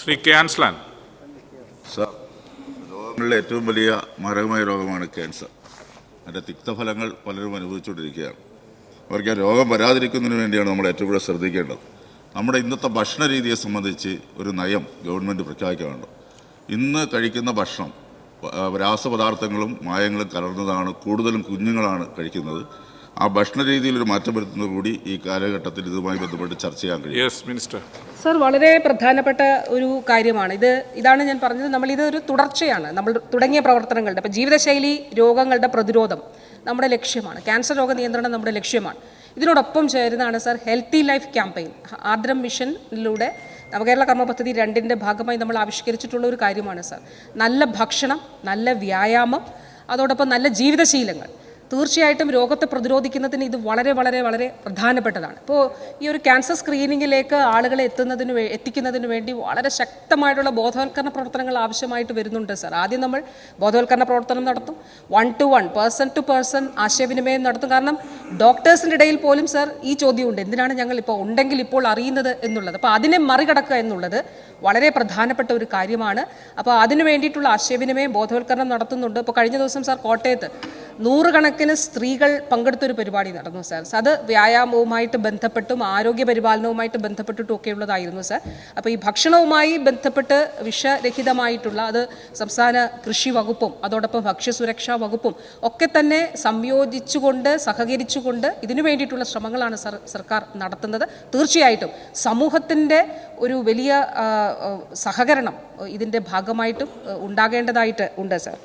Shri K Anslan. ഏറ്റവും വലിയ മാരകമായ രോഗമാണ് ക്യാൻസർ. അതിന്റെ തിക്തഫലങ്ങൾ പലരും അനുഭവിച്ചുകൊണ്ടിരിക്കുകയാണ്. അവർക്ക് ആ രോഗം വരാതിരിക്കുന്നതിന് വേണ്ടിയാണ് നമ്മൾ ഏറ്റവും കൂടുതൽ ശ്രദ്ധിക്കേണ്ടത്. നമ്മുടെ ഇന്നത്തെ ഭക്ഷണ രീതിയെ സംബന്ധിച്ച് ഒരു നയം ഗവൺമെന്റ് പ്രഖ്യാപിക്കാറുണ്ട് ഇന്ന് കഴിക്കുന്ന ഭക്ഷണം രാസപദാർത്ഥങ്ങളും മായങ്ങളും കലർന്നതാണ് കൂടുതലും കുഞ്ഞുങ്ങളാണ് കഴിക്കുന്നത്. ആ ഭക്ഷണ രീതിയിൽ ഒരു മാറ്റം വരുത്തുന്നത് കൂടി ഈ കാലഘട്ടത്തിൽ ഇതുമായി ബന്ധപ്പെട്ട് ചർച്ച ചെയ്യാൻ കഴിയും. സർ വളരെ പ്രധാനപ്പെട്ട ഒരു കാര്യമാണ്. ഇത് ഇതാണ് ഞാൻ പറഞ്ഞത്. നമ്മൾ ഇത് ഒരു തുടർച്ചയാണ്. നമ്മൾ തുടങ്ങിയ പ്രവർത്തനങ്ങളുടെ അപ്പോൾ ജീവിതശൈലി രോഗങ്ങളുടെ പ്രതിരോധം നമ്മുടെ ലക്ഷ്യമാണ്. ക്യാൻസർ രോഗ നിയന്ത്രണം നമ്മുടെ ലക്ഷ്യമാണ്. ഇതിനോടൊപ്പം ചേരുന്നതാണ് sir healthy life campaign Aardram മിഷനിലൂടെ നവകേരള കർമ്മ പദ്ധതി രണ്ടിന്റെ ഭാഗമായി നമ്മൾ ആവിഷ്കരിച്ചിട്ടുള്ള ഒരു കാര്യമാണ് സർ. നല്ല ഭക്ഷണം നല്ല വ്യായാമം അതോടൊപ്പം നല്ല ജീവിതശീലങ്ങൾ. തീർച്ചയായിട്ടും രോഗത്തെ പ്രതിരോധിക്കുന്നതിന് ഇത് വളരെ വളരെ വളരെ പ്രധാനപ്പെട്ടതാണ്. ഇപ്പോൾ ഈ ഒരു ക്യാൻസർ സ്ക്രീനിങ്ങിലേക്ക് ആളുകളെ എത്തുന്നതിന് എത്തിക്കുന്നതിന് വേണ്ടി വളരെ ശക്തമായിട്ടുള്ള ബോധവൽക്കരണ പ്രവർത്തനങ്ങൾ ആവശ്യമായിട്ട് വരുന്നുണ്ട് സർ. ആദ്യം നമ്മൾ ബോധവൽക്കരണ പ്രവർത്തനം നടത്തും. One to one person to person ആശയവിനിമയം നടത്തും. കാരണം ഡോക്ടേഴ്സിന്റെ ഇടയിൽ പോലും സർ ഈ ചോദ്യമുണ്ട്. എന്തിനാണ് ഞങ്ങൾ ഇപ്പോൾ ഉണ്ടെങ്കിൽ ഇപ്പോൾ അറിയുന്നത് എന്നുള്ളത്. അപ്പോൾ അതിനെ മറികടക്കുക എന്നുള്ളത് വളരെ പ്രധാനപ്പെട്ട ഒരു കാര്യമാണ്. അപ്പോൾ അതിനു വേണ്ടിയിട്ടുള്ള ആശയവിനിമയം ബോധവൽക്കരണം നടത്തുന്നുണ്ട്. ഇപ്പോൾ കഴിഞ്ഞ ദിവസം സാർ കോട്ടയത്ത് നൂറുകണക്കിന് സ്ത്രീകൾ പങ്കെടുത്തൊരു പരിപാടി നടന്നു സാർ. അത് വ്യായാമവുമായിട്ട് ബന്ധപ്പെട്ടും ആരോഗ്യ പരിപാലനവുമായിട്ട് ബന്ധപ്പെട്ടിട്ടും ഒക്കെ ഉള്ളതായിരുന്നു സാർ. അപ്പോൾ ഈ ഭക്ഷണവുമായി ബന്ധപ്പെട്ട് വിഷരഹിതമായിട്ടുള്ള അത് സംസ്ഥാന കൃഷി വകുപ്പും അതോടൊപ്പം ഭക്ഷ്യസുരക്ഷാ വകുപ്പും ഒക്കെ തന്നെ സംയോജിച്ചുകൊണ്ട് സഹകരിച്ചുകൊണ്ട് ഇതിനു വേണ്ടിയിട്ടുള്ള ശ്രമങ്ങളാണ് സർ സർക്കാർ നടത്തുന്നത്. തീർച്ചയായിട്ടും സമൂഹത്തിന്റെ ഒരു വലിയ സഹകരണം ഇതിന്റെ ഭാഗമായിട്ടും ഉണ്ടാകേണ്ടതായിട്ട് ഉണ്ട് സാർ.